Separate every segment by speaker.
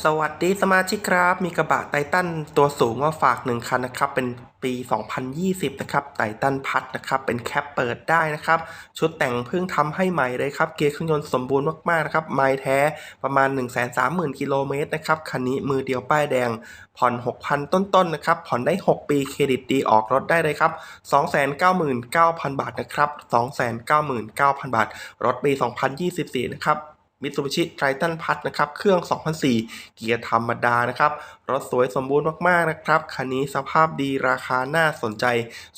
Speaker 1: สวัสดีสมาชิกครับ มีกระบะไททันตัวสูงมาฝากหนึ่งคันนะครับ เป็นปี 2020 นะครับไททันพัดนะครับ เป็นแคปเปิดได้นะครับ ชุดแต่งเพิ่งทำให้ใหม่เลยครับ เกียร์เครื่องยนต์สมบูรณ์มาก ๆ นะครับ ไม้แท้ประมาณ 130,000 กิโลเมตรนะครับ คันนี้มือเดียวป้ายแดง ผ่อน 6,000 ต้น ๆ นะครับ ผ่อนได้ 6 ปีเครดิตดีออกรถได้เลยครับ 299,000 บาทนะครับ 299,000 บาท รถปี 2024 นะครับ มิตซูบิชิไททันพัทนะครับ เครื่อง 2004 เกียร์ธรรมดานะครับ รถสวยสมบูรณ์มากๆนะครับ คันนี้สภาพดีราคาน่าสนใจ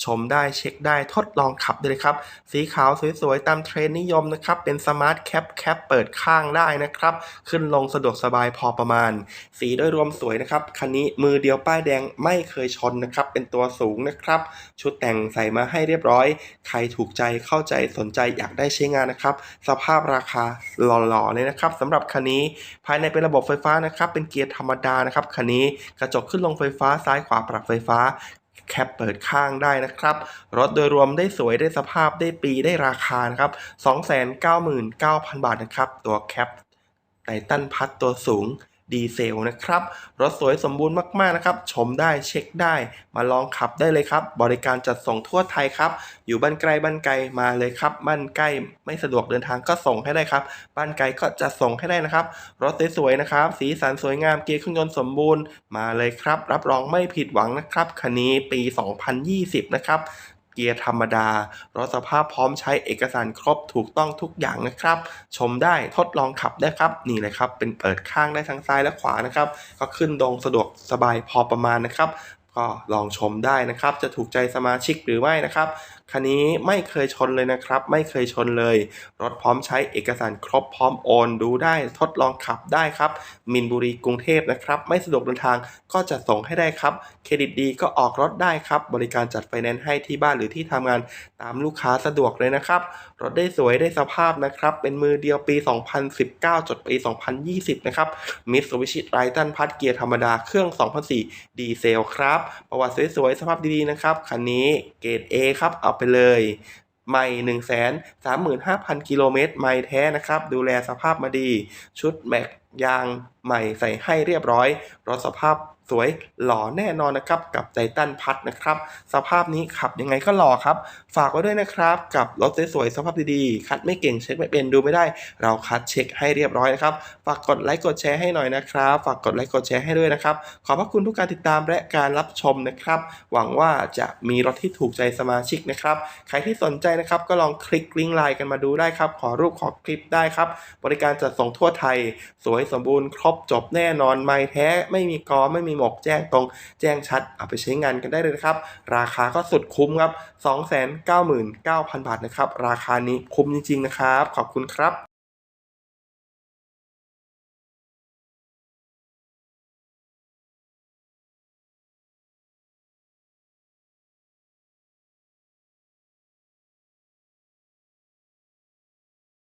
Speaker 1: ชมได้เช็คได้ทดลองขับได้เลยครับ สีขาวสวยๆ ตามเทรนนิยมนะครับ เป็นสมาร์ทแคปแคปเปิดข้างได้นะครับ ขึ้นลงสะดวกสบายพอประมาณ สีโดยรวมสวยนะครับ คันนี้มือเดียวป้ายแดงไม่เคยชนนะครับ เป็นตัวสูงนะครับ ชุดแต่งใส่มาให้เรียบร้อย ใครถูกใจเข้าใจสนใจอยากได้ใช้งานนะครับ สภาพราคาหล่อๆเลยนะครับสำหรับคันนี้ภายในเป็นระบบไฟฟ้านะครับ เป็นเกียร์ธรรมดานะครับคันนี้กระจกขึ้นลงไฟฟ้าซ้ายขวาปรับไฟฟ้าแคปเปิดข้างได้นะครับ รถโดยรวมได้สวยได้สภาพได้ปีได้ราคานะครับ 299,000 บาทนะครับ ตัวแคปไตตันพัดตัวสูง ดีเซลนะครับ รถสวยสมบูรณ์มากๆนะครับ ชมได้เช็คได้ มาลองขับได้เลยครับ บริการจัดส่งทั่วไทยครับ อยู่บ้านไกลบ้านไกลมาเลยครับ บ้านใกล้ไม่สะดวกเดินทางก็ส่งให้ได้ครับ บ้านไกลก็จะส่งให้ได้นะครับ รถสวยๆนะครับ สีสันสวยงามเกียร์เครื่องยนต์สมบูรณ์มาเลยครับ รับรองไม่ผิดหวังนะครับคันนี้ปี 2020 นะครับ เกียร์ธรรมดารถสภาพพร้อมใช้เอกสารครบถูกต้องทุกอย่างนะครับ ชมได้ทดลองขับได้ครับ นี่เลยครับ เป็นเปิดข้างได้ทั้งซ้ายและขวานะครับ ก็ขึ้นดงสะดวกสบายพอประมาณนะครับ ก็ลองชมได้นะครับ จะถูกใจสมาชิกหรือไม่นะครับ คันนี้ไม่เคยชนเลยนะครับ ไม่เคยชนเลย รถพร้อมใช้เอกสารครบพร้อมโอน ดูได้ทดลองขับได้ครับ มินบุรีกรุงเทพนะครับ ไม่สะดวกเดินทางก็จะส่งให้ได้ครับ เครดิตดีก็ออกรถได้ครับ บริการจัดไฟแนนซ์ให้ที่บ้านหรือที่ทำงานตามลูกค้าสะดวกเลยนะครับ รถได้สวยได้สภาพนะครับ เป็นมือเดียวปี 2019 จดปี 2020 นะครับมิตซูบิชิไรตันพัดเกียร์ธรรมดาเครื่อง 2004 ดีเซลครับประวัติสวยๆสภาพดีๆนะครับ คันนี้เกรด A ครับ เอาไปเลยไม่1 3 3 5 0 0 0กิโลเมตรไม่แท้นะครับ ดูแลสภาพมาดี ชุดแม็กยางใหม่ใส่ให้เรียบร้อย รถสภาพ สวยหล่อแน่นอนนะครับกับไททันพัดนะครับสภาพนี้ขับยังไงก็หล่อครับ ฝากไว้ด้วยนะครับกับรถสวยๆสภาพดีๆ คัดไม่เก่งเช็คไม่เป็นดูไม่ได้ เราคัดเช็คให้เรียบร้อยนะครับ ฝากกดไลค์กดแชร์ให้หน่อยนะครับ ฝากกดไลค์กดแชร์ให้ด้วยนะครับ ขอบพระคุณทุกการติดตามและการรับชมนะครับ หวังว่าจะมีรถที่ถูกใจสมาชิกนะครับใครที่สนใจนะครับก็ลองคลิกลิงก์ไลน์กันมาดูได้ครับขอรูปขอคลิปได้ครับบริการจัดส่งทั่วไทย สวยสมบูรณ์ครบจบแน่นอนไม่แท้ไม่มีกอไม่มีหมกแจ้งตรงแจ้งชัดเอาไปใช้งานกันได้เลยนะครับ ราคาก็สุดคุ้มครับ 299,000 บาทนะครับ ราคานี้คุ้มจริงๆนะครับ ขอบคุณครับ